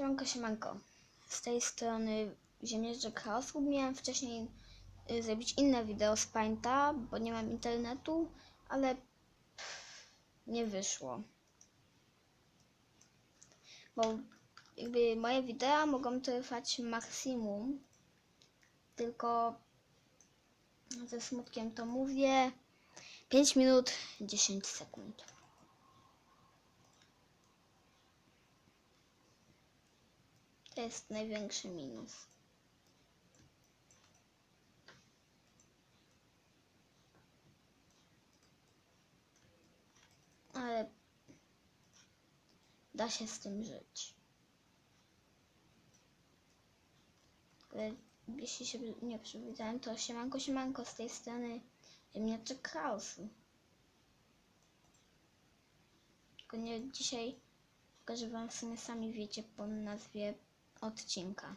Siemanko, siemanko. Z tej strony Ziemierzek Chaosu. Miałem wcześniej y, zrobić inne wideo z Painta, bo nie mam internetu, ale nie wyszło. Bo jakby moje wideo mogą trwać maksimum, tylko ze smutkiem to mówię 5 minut 10 sekund. To jest największy minus. Ale da się z tym żyć. Ale jeśli się nie przywitałem, to siemanko, siemanko z tej strony ziemniaczek chaosu. Tylko nie dzisiaj pokażę wam w sumie sami wiecie po nazwie odcinka.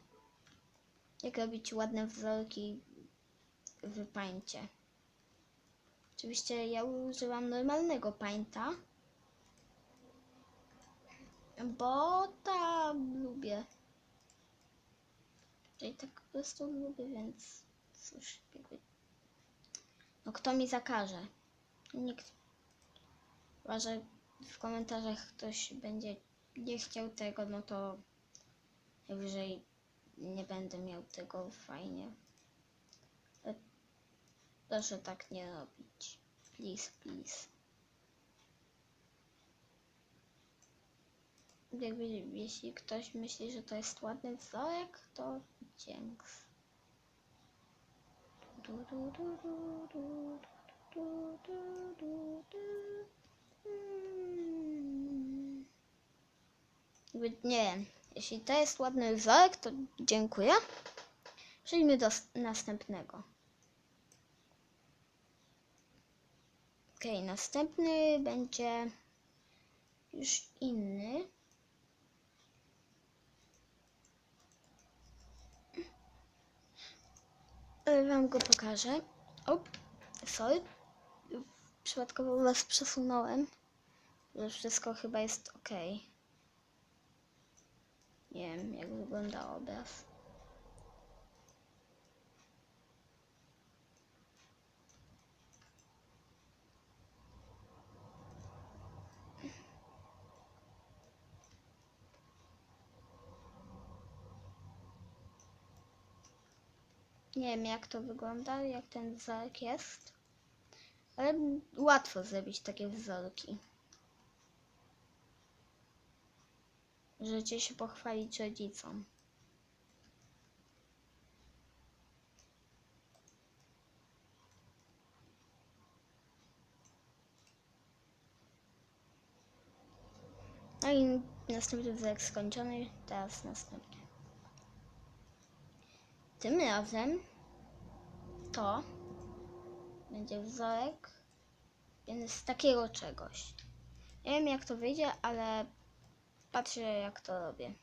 Jak robić ładne wzorki w paincie. Oczywiście ja używam normalnego painta, bo tam lubię. I tak po prostu lubię, więc cóż, jakby... No kto mi zakaże? Nikt. Chyba, że w komentarzach ktoś będzie nie chciał tego, no to Najwyżej nie będę miał tego fajnie. Proszę tak nie robić. Please, please. Jakby, jeśli ktoś myśli, że to jest ładny wzorek, to dzięks. Jakby, nie wiem jeśli to jest ładny wzorek, to dziękuję. Przejdźmy do następnego. Ok, następny będzie już inny. Wam go pokażę. Op, sorry. Przypadkowo was przesunąłem. Że wszystko chyba jest ok. Nie wiem, jak wygląda obraz. Nie wiem, jak to wygląda, jak ten wzorek jest. Ale łatwo zrobić takie wzorki. Możecie się pochwalić rodzicom. No i następny wzorek skończony, teraz następny. Tym razem to będzie wzorek z takiego czegoś. Nie wiem jak to wyjdzie, ale patrzę jak to robię.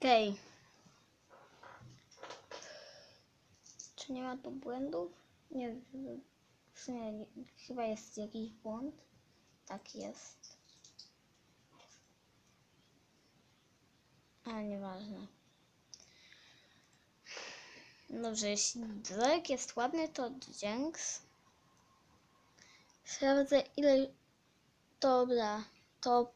Okej. Czy nie ma tu błędów? Nie, w- sumie nie- chyba jest jakiś błąd. Tak jest. A nieważne. Dobrze, jeśli Drake jest ładny, to dzięks. Sprawdzę ile... Dobra, to